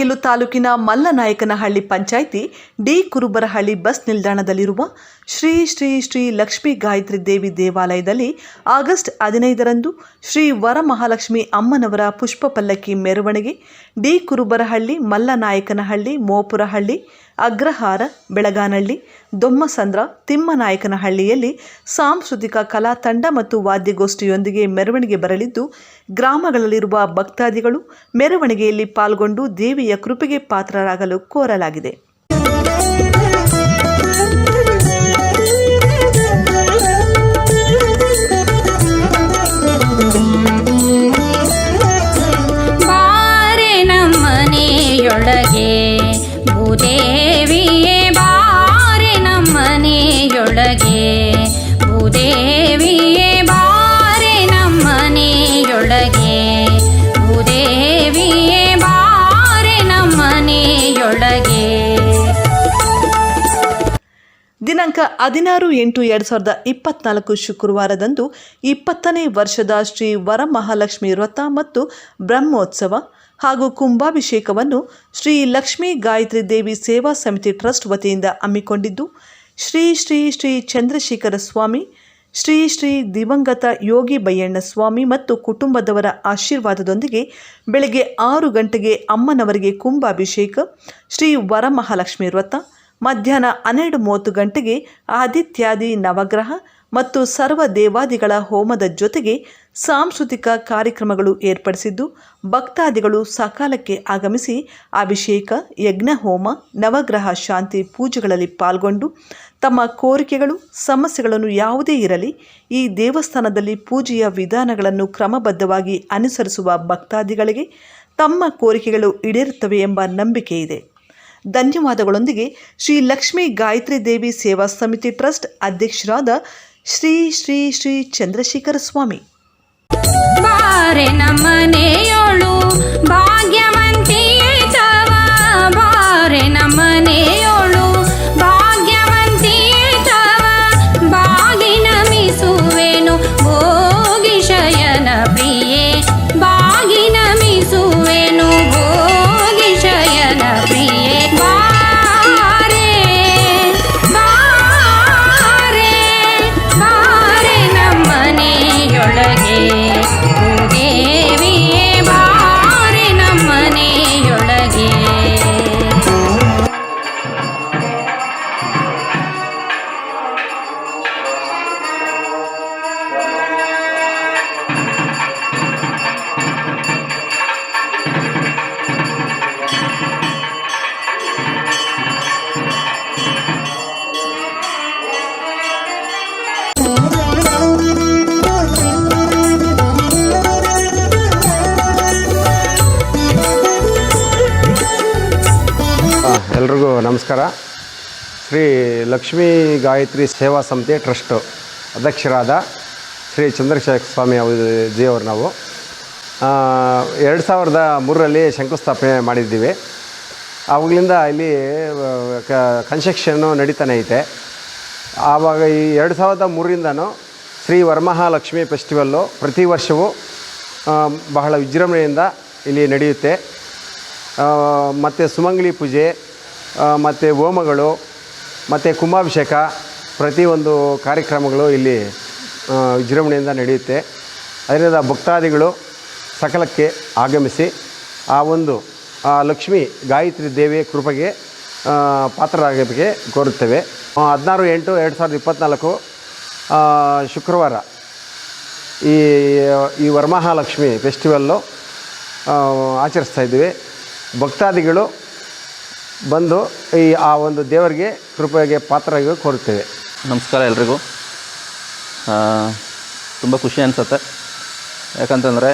ಮುಳಬಾಗಿಲು ತಾಲೂಕಿನ Mallanayakanahalli panchayat D Kurubarahalli bus ನಿಲ್ದಾಣದಲ್ಲಿರುವ ಶ್ರೀ ಶ್ರೀ ಶ್ರೀ ಲಕ್ಷ್ಮೀ ಗಾಯತ್ರಿ ದೇವಿ ದೇವಾಲಯದಲ್ಲಿ ಆಗಸ್ಟ್ ಹದಿನೈದರಂದು ಶ್ರೀ ವರಮಹಾಲಕ್ಷ್ಮಿ ಅಮ್ಮನವರ ಪುಷ್ಪ ಪಲ್ಲಕ್ಕಿ ಮೆರವಣಿಗೆ ಡಿ ಕುರುಬರಹಳ್ಳಿ ಮಲ್ಲನಾಯಕನಹಳ್ಳಿ ಮೋಪುರಹಳ್ಳಿ ಅಗ್ರಹಾರ ಬೆಳಗಾನಹಳ್ಳಿ, ದೊಮ್ಮಸಂದ್ರ, ತಿಮ್ಮನಾಯಕನಹಳ್ಳಿಯಲ್ಲಿ ಸಾಂಸ್ಕೃತಿಕ ಕಲಾ ತಂಡ ಮತ್ತು ವಾದ್ಯಗೋಷ್ಠಿಯೊಂದಿಗೆ ಮೆರವಣಿಗೆ ಬರಲಿದ್ದು, ಗ್ರಾಮಗಳಲ್ಲಿರುವ ಭಕ್ತಾದಿಗಳು ಮೆರವಣಿಗೆಯಲ್ಲಿ ಪಾಲ್ಗೊಂಡು ದೇವಿಯ ಕೃಪೆಗೆ ಪಾತ್ರರಾಗಲು ಕೋರಲಾಗಿದೆ. ದಿನಾಂಕ ಹದಿನಾರು ಎಂಟು ಎರಡು ಸಾವಿರದ ಇಪ್ಪತ್ನಾಲ್ಕು ಶುಕ್ರವಾರದಂದು ಇಪ್ಪತ್ತನೇ ವರ್ಷದ ಶ್ರೀ ವರಮಹಾಲಕ್ಷ್ಮಿ ವ್ರತ ಮತ್ತು ಬ್ರಹ್ಮೋತ್ಸವ ಹಾಗೂ ಕುಂಭಾಭಿಷೇಕವನ್ನು ಶ್ರೀ ಲಕ್ಷ್ಮೀ ಗಾಯತ್ರಿ ದೇವಿ ಸೇವಾ ಸಮಿತಿ ಟ್ರಸ್ಟ್ ವತಿಯಿಂದ ಹಮ್ಮಿಕೊಂಡಿದ್ದು, ಶ್ರೀ ಶ್ರೀ ಶ್ರೀ ಚಂದ್ರಶೇಖರ ಸ್ವಾಮಿ, ಶ್ರೀ ಶ್ರೀ ದಿವಂಗತ ಯೋಗಿ ಬಯ್ಯಣ್ಣ ಸ್ವಾಮಿ ಮತ್ತು ಕುಟುಂಬದವರ ಆಶೀರ್ವಾದದೊಂದಿಗೆ ಬೆಳಗ್ಗೆ ಆರು ಗಂಟೆಗೆ ಅಮ್ಮನವರಿಗೆ ಕುಂಭಾಭಿಷೇಕ, ಶ್ರೀ ವರಮಹಾಲಕ್ಷ್ಮಿ ವ್ರತ ಮಧ್ಯಾಹ್ನ ಹನ್ನೆರಡು ಮೂವತ್ತು ಗಂಟೆಗೆ ಆದಿತ್ಯಾದಿ ನವಗ್ರಹ ಮತ್ತು ಸರ್ವ ದೇವಾದಿಗಳ ಹೋಮದ ಜೊತೆಗೆ ಸಾಂಸ್ಕೃತಿಕ ಕಾರ್ಯಕ್ರಮಗಳು ಏರ್ಪಡಿಸಿದ್ದು, ಭಕ್ತಾದಿಗಳು ಸಕಾಲಕ್ಕೆ ಆಗಮಿಸಿ ಅಭಿಷೇಕ, ಯಜ್ಞ ಹೋಮ, ನವಗ್ರಹ ಶಾಂತಿ ಪೂಜೆಗಳಲ್ಲಿ ಪಾಲ್ಗೊಂಡು ತಮ್ಮ ಕೋರಿಕೆಗಳು, ಸಮಸ್ಯೆಗಳನ್ನು ಯಾವುದೇ ಇರಲಿ ಈ ದೇವಸ್ಥಾನದಲ್ಲಿ ಪೂಜೆಯ ವಿಧಾನಗಳನ್ನು ಕ್ರಮಬದ್ಧವಾಗಿ ಅನುಸರಿಸುವ ಭಕ್ತಾದಿಗಳಿಗೆ ತಮ್ಮ ಕೋರಿಕೆಗಳು ಈಡೇರುತ್ತವೆ ಎಂಬ ನಂಬಿಕೆ ಇದೆ ಧನ್ಯವಾದಗಳೊಂದಿಗೆ ಶ್ರೀ ಲಕ್ಷ್ಮೀ ಗಾಯತ್ರಿ ದೇವಿ ಸೇವಾ ಸಮಿತಿ ಟ್ರಸ್ಟ್ ಅಧ್ಯಕ್ಷರಾದ ಶ್ರೀ ಶ್ರೀ ಶ್ರೀ ಚಂದ್ರಶೇಖರ ಸ್ವಾಮಿ. ಬಾರೆ ನಮ್ಮನೆಯೋಳು ಭಾಗ್ಯವಂತಿಯೇ ನಮಸ್ಕಾರ. ಶ್ರೀ ಲಕ್ಷ್ಮೀ ಗಾಯತ್ರಿ ಸೇವಾ ಸಮಿತಿ ಟ್ರಸ್ಟ್ ಅಧ್ಯಕ್ಷರಾದ ಶ್ರೀ ಚಂದ್ರಶೇಖರ ಸ್ವಾಮಿ ಜಿಯವರು ನಾವು. ಎರಡು ಸಾವಿರದ ಮೂರರಲ್ಲಿ ಶಂಕುಸ್ಥಾಪನೆ ಮಾಡಿದ್ದೀವಿ. ಆವಾಗಲಿಂದ ಇಲ್ಲಿ ಕನ್ಸ್ಟ್ರಕ್ಷನ್ನು ನಡೀತಾನೆ ಐತೆ. ಆವಾಗ ಈ ಎರಡು ಸಾವಿರದ ಮೂರರಿಂದನೂ ಶ್ರೀ ವರಮಹಾಲಕ್ಷ್ಮಿ ಫೆಸ್ಟಿವಲ್ಲು ಪ್ರತಿ ವರ್ಷವೂ ಬಹಳ ವಿಜೃಂಭಣೆಯಿಂದ ಇಲ್ಲಿ ನಡೆಯುತ್ತೆ. ಮತ್ತು ಸುಮಂಗ್ಲಿ ಪೂಜೆ ಮತ್ತು ಹೋಮಗಳು, ಮತ್ತು ಕುಂಭಾಭಿಷೇಕ, ಪ್ರತಿಯೊಂದು ಕಾರ್ಯಕ್ರಮಗಳು ಇಲ್ಲಿ ವಿಜೃಂಭಣೆಯಿಂದ ನಡೆಯುತ್ತೆ. ಅದರಿಂದ ಭಕ್ತಾದಿಗಳು ಸಕಲಕ್ಕೆ ಆಗಮಿಸಿ ಆ ಒಂದು ಲಕ್ಷ್ಮಿ ಗಾಯತ್ರಿ ದೇವಿಯ ಕೃಪೆಗೆ ಪಾತ್ರರಾಗೋದಕ್ಕೆ ಕೋರುತ್ತೇವೆ. ಹದಿನಾರು ಎಂಟು ಎರಡು ಸಾವಿರದ ಇಪ್ಪತ್ತ್ನಾಲ್ಕು ಶುಕ್ರವಾರ ಈ ಈ ವರಮಹಾಲಕ್ಷ್ಮಿ ಫೆಸ್ಟಿವಲ್ಲು ಆಚರಿಸ್ತಾ ಇದ್ದೀವಿ. ಭಕ್ತಾದಿಗಳು ಬಂದು ಈ ಆ ಒಂದು ದೇವರಿಗೆ ಕೃಪೆಗೆ ಪಾತ್ರರಾಗಿ ಕೋರುತ್ತೇವೆ ನಮಸ್ಕಾರ ಎಲ್ರಿಗೂ. ತುಂಬ ಖುಷಿ ಅನಿಸುತ್ತೆ. ಯಾಕಂತಂದರೆ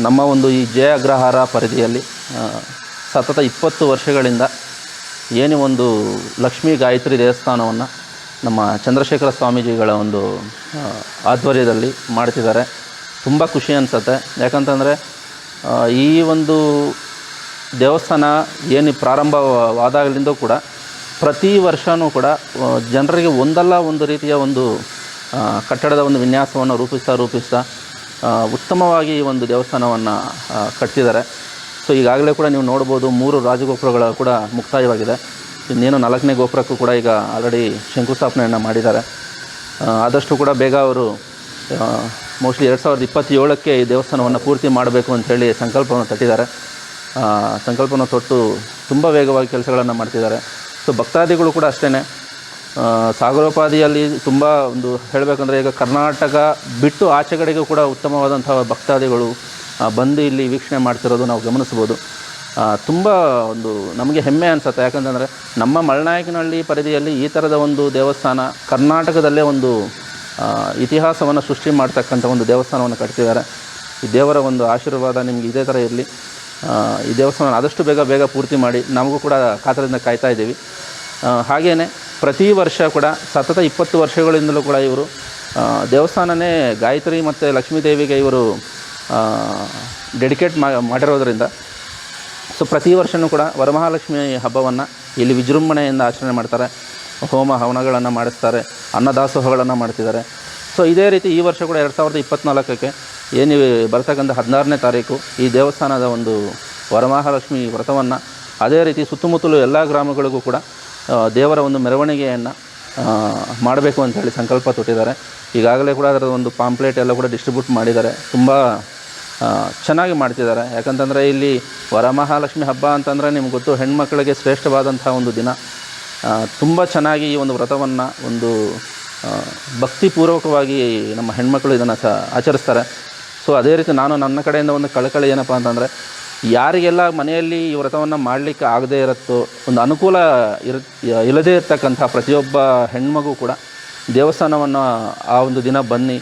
ನಮ್ಮ ಒಂದು ಈ ಜಯ ಅಗ್ರಹಾರ ಪರಿಧಿಯಲ್ಲಿ ಸತತ ಇಪ್ಪತ್ತು ವರ್ಷಗಳಿಂದ ಏನೇ ಒಂದು ಲಕ್ಷ್ಮೀ ಗಾಯತ್ರಿ ದೇವಸ್ಥಾನವನ್ನು ನಮ್ಮ ಚಂದ್ರಶೇಖರ ಸ್ವಾಮೀಜಿಗಳ ಒಂದು ಆಧ್ವರ್ಯದಲ್ಲಿ ಮಾಡ್ತಿದ್ದಾರೆ. ತುಂಬ ಖುಷಿ ಅನಿಸುತ್ತೆ. ಯಾಕಂತಂದರೆ ಈ ಒಂದು ದೇವಸ್ಥಾನ ಏನು ಪ್ರಾರಂಭವಾದಾಗಲಿಂದ ಕೂಡ ಪ್ರತಿ ವರ್ಷವೂ ಕೂಡ ಜನರಿಗೆ ಒಂದಲ್ಲ ಒಂದು ರೀತಿಯ ಒಂದು ಕಟ್ಟಡದ ಒಂದು ವಿನ್ಯಾಸವನ್ನು ರೂಪಿಸ್ತಾ ರೂಪಿಸ್ತಾ ಉತ್ತಮವಾಗಿ ಈ ಒಂದು ದೇವಸ್ಥಾನವನ್ನು ಕಟ್ಟಿದ್ದಾರೆ. ಸೊ, ಈಗಾಗಲೇ ಕೂಡ ನೀವು ನೋಡ್ಬೋದು ಮೂರು ರಾಜಗೋಪುರಗಳ ಕೂಡ ಮುಕ್ತಾಯವಾಗಿದೆ. ಇನ್ನೇನು ನಾಲ್ಕನೇ ಗೋಪುರಕ್ಕೂ ಕೂಡ ಈಗ ಆಲ್ರೆಡಿ ಶಂಕುಸ್ಥಾಪನೆಯನ್ನು ಮಾಡಿದ್ದಾರೆ. ಆದಷ್ಟು ಕೂಡ ಬೇಗ ಅವರು ಮೋಸ್ಟ್ಲಿ ಎರಡು ಸಾವಿರದ ಇಪ್ಪತ್ತೇಳಕ್ಕೆ ಈ ದೇವಸ್ಥಾನವನ್ನು ಪೂರ್ತಿ ಮಾಡಬೇಕು ಅಂಥೇಳಿ ಸಂಕಲ್ಪವನ್ನು ತಟ್ಟಿದ್ದಾರೆ. ಆ, ಸಂಕಲ್ಪವನ್ನು ತೊಟ್ಟು ತುಂಬ ವೇಗವಾಗಿ ಕೆಲಸಗಳನ್ನು ಮಾಡ್ತಿದ್ದಾರೆ. ಸೊ ಭಕ್ತಾದಿಗಳು ಕೂಡ ಅಷ್ಟೇ ಸಾಗರೋಪಾದಿಯಲ್ಲಿ ತುಂಬ ಒಂದು ಹೇಳಬೇಕಂದ್ರೆ ಈಗ ಕರ್ನಾಟಕ ಬಿಟ್ಟು ಆಚೆ ಕಡೆಗೂ ಕೂಡ ಉತ್ತಮವಾದಂತಹ ಭಕ್ತಾದಿಗಳು ಬಂದು ಇಲ್ಲಿ ವೀಕ್ಷಣೆ ಮಾಡ್ತಿರೋದು ನಾವು ಗಮನಿಸ್ಬೋದು ತುಂಬ ಒಂದು ನಮಗೆ ಹೆಮ್ಮೆ ಅನಿಸುತ್ತೆ. ಯಾಕಂತಂದರೆ ನಮ್ಮ ಮಳನಾಯಕನಹಳ್ಳಿ ಪರಿಧಿಯಲ್ಲಿ ಈ ಥರದ ಒಂದು ದೇವಸ್ಥಾನ ಕರ್ನಾಟಕದಲ್ಲೇ ಒಂದು ಇತಿಹಾಸವನ್ನು ಸೃಷ್ಟಿ ಮಾಡ್ತಕ್ಕಂಥ ಒಂದು ದೇವಸ್ಥಾನವನ್ನು ಕಟ್ತಿದ್ದಾರೆ. ಈ ದೇವರ ಒಂದು ಆಶೀರ್ವಾದ ನಿಮಗೆ ಇದೇ ಥರ ಇರಲಿ. ಈ ದೇವಸ್ಥಾನ ಆದಷ್ಟು ಬೇಗ ಬೇಗ ಪೂರ್ತಿ ಮಾಡಿ ನಮಗೂ ಕೂಡ ಕಾತರದಿಂದ ಕಾಯ್ತಾ ಇದ್ದೀವಿ. ಹಾಗೆಯೇ ಪ್ರತಿ ವರ್ಷ ಕೂಡ ಸತತ ಇಪ್ಪತ್ತು ವರ್ಷಗಳಿಂದಲೂ ಕೂಡ ಇವರು ದೇವಸ್ಥಾನನೇ ಗಾಯತ್ರಿ ಮತ್ತು ಲಕ್ಷ್ಮೀದೇವಿಗೆ ಇವರು ಡೆಡಿಕೇಟ್ ಮಾಡಿರೋದ್ರಿಂದ ಸೊ ಪ್ರತಿ ವರ್ಷವೂ ಕೂಡ ವರಮಹಾಲಕ್ಷ್ಮಿ ಹಬ್ಬವನ್ನು ಇಲ್ಲಿ ವಿಜೃಂಭಣೆಯಿಂದ ಆಚರಣೆ ಮಾಡ್ತಾರೆ. ಹೋಮ ಹವನಗಳನ್ನು ಮಾಡಿಸ್ತಾರೆ, ಅನ್ನದಾಸೋಹಗಳನ್ನು ಮಾಡ್ತಿದ್ದಾರೆ. ಸೊ ಇದೇ ರೀತಿ ಈ ವರ್ಷ ಕೂಡ ಎರಡು ಸಾವಿರದ ಇಪ್ಪತ್ತ್ನಾಲ್ಕಕ್ಕೆ ಏನು ಬರ್ತಕ್ಕಂಥ ಹದಿನಾರನೇ ತಾರೀಕು, ಈ ದೇವಸ್ಥಾನದ ಒಂದು ವರಮಹಾಲಕ್ಷ್ಮಿ ವ್ರತವನ್ನು, ಅದೇ ರೀತಿ ಸುತ್ತಮುತ್ತಲು ಎಲ್ಲ ಗ್ರಾಮಗಳಿಗೂ ಕೂಡ ದೇವರ ಒಂದು ಮೆರವಣಿಗೆಯನ್ನು ಮಾಡಬೇಕು ಅಂತೇಳಿ ಸಂಕಲ್ಪ ತೊಟ್ಟಿದ್ದಾರೆ. ಈಗಾಗಲೇ ಕೂಡ ಅದರ ಒಂದು ಪಾಂಪ್ಲೇಟ್ ಎಲ್ಲ ಕೂಡ ಡಿಸ್ಟ್ರಿಬ್ಯೂಟ್ ಮಾಡಿದ್ದಾರೆ. ತುಂಬ ಚೆನ್ನಾಗಿ ಮಾಡ್ತಿದ್ದಾರೆ. ಯಾಕಂತಂದರೆ ಇಲ್ಲಿ ವರಮಹಾಲಕ್ಷ್ಮಿ ಹಬ್ಬ ಅಂತಂದರೆ ನಿಮ್ಗೆ ಗೊತ್ತು, ಹೆಣ್ಮಕ್ಳಿಗೆ ಶ್ರೇಷ್ಠವಾದಂಥ ಒಂದು ದಿನ. ತುಂಬ ಚೆನ್ನಾಗಿ ಈ ಒಂದು ವ್ರತವನ್ನು ಒಂದು ಭಕ್ತಿಪೂರ್ವಕವಾಗಿ ನಮ್ಮ ಹೆಣ್ಮಕ್ಳು ಇದನ್ನು ಸ, ಆಚರಿಸ್ತಾರೆ. ಸೊ ಅದೇ ರೀತಿ ನಾನು ನನ್ನ ಕಡೆಯಿಂದ ಒಂದು ಕಳಕಳಿ ಏನಪ್ಪ ಅಂತಂದರೆ, ಯಾರಿಗೆಲ್ಲ ಮನೆಯಲ್ಲಿ ಈ ವ್ರತವನ್ನು ಮಾಡಲಿಕ್ಕೆ ಆಗದೇ ಇರುತ್ತೋ, ಒಂದು ಅನುಕೂಲ ಇರ, ಇಲ್ಲದೇ ಇರತಕ್ಕಂಥ ಪ್ರತಿಯೊಬ್ಬ ಹೆಣ್ಮಗು ಕೂಡ ದೇವಸ್ಥಾನವನ್ನು ಆ ಒಂದು ದಿನ ಬನ್ನಿ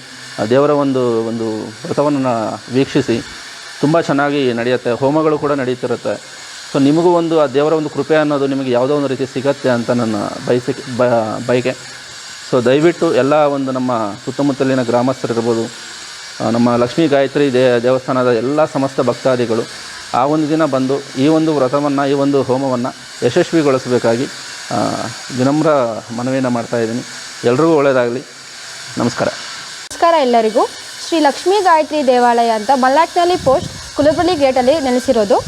ದೇವರ ಒಂದು ಒಂದು ವ್ರತವನ್ನು ವೀಕ್ಷಿಸಿ, ತುಂಬ ಚೆನ್ನಾಗಿ ನಡೆಯುತ್ತೆ, ಹೋಮಗಳು ಕೂಡ ನಡೀತಿರುತ್ತೆ. ಸೊ ನಿಮಗೂ ಒಂದು ಆ ದೇವರ ಒಂದು ಕೃಪೆ ಅನ್ನೋದು ನಿಮಗೆ ಯಾವುದೋ ಒಂದು ರೀತಿ ಸಿಗತ್ತೆ ಅಂತ ನನ್ನ ಬಯಸಿ ಬಯಕೆ. ಸೊ ದಯವಿಟ್ಟು ಎಲ್ಲ ಒಂದು ನಮ್ಮ ಸುತ್ತಮುತ್ತಲಿನ ಗ್ರಾಮಸ್ಥರಿರ್ಬೋದು ನಮ್ಮ ಲಕ್ಷ್ಮೀ ಗಾಯತ್ರಿ ದೇ, ದೇವಸ್ಥಾನದ ಎಲ್ಲ ಸಮಸ್ತ ಭಕ್ತಾದಿಗಳು ಆ ಒಂದು ದಿನ ಬಂದು ಈ ಒಂದು ವ್ರತವನ್ನು, ಈ ಒಂದು ಹೋಮವನ್ನು ಯಶಸ್ವಿಗೊಳಿಸಬೇಕಾಗಿ ವಿನಮ್ರ ಮನವಿಯನ್ನು ಮಾಡ್ತಾ ಇದ್ದೀನಿ. ಎಲ್ರಿಗೂ ಒಳ್ಳೆಯದಾಗಲಿ ನಮಸ್ಕಾರ. ನಮಸ್ಕಾರ ಎಲ್ಲರಿಗೂ. ಶ್ರೀ ಲಕ್ಷ್ಮೀ ಗಾಯತ್ರಿ ದೇವಾಲಯ ಅಂತ ಮಲ್ನಾಕ್ನಲ್ಲಿ ಪೋಸ್ಟ್ ಕುಲಬಳ್ಳಿ ಗೇಟಲ್ಲಿ ನೆಲೆಸಿರೋದು.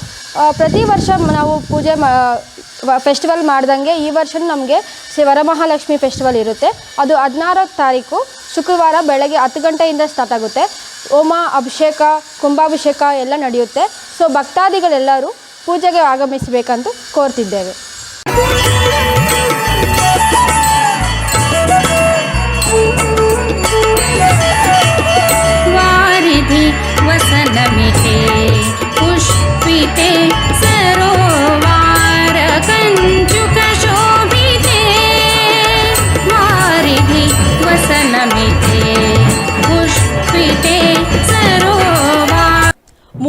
ಪ್ರತಿ ವರ್ಷ ನಾವು ಪೂಜೆ ಫೆಸ್ಟಿವಲ್ ಮಾಡ್ದಂಗೆ ಈ ವರ್ಷ ನಮಗೆ ಶ್ರೀ ವರಮಹಾಲಕ್ಷ್ಮಿ ಫೆಸ್ಟಿವಲ್ ಇರುತ್ತೆ. ಅದು ಹದಿನಾರು ತಾರೀಕು ಶುಕ್ರವಾರ ಬೆಳಗ್ಗೆ ಹತ್ತು ಗಂಟೆಯಿಂದ ಸ್ಟಾರ್ಟ್ ಆಗುತ್ತೆ. ಹೋಮ ಅಭಿಷೇಕ ಕುಂಭಾಭಿಷೇಕ ಎಲ್ಲ ನಡೆಯುತ್ತೆ. ಸೊ ಭಕ್ತಾದಿಗಳೆಲ್ಲರೂ ಪೂಜೆಗೆ ಆಗಮಿಸಬೇಕಂತ ಕೋರ್ತಿದ್ದೇವೆ.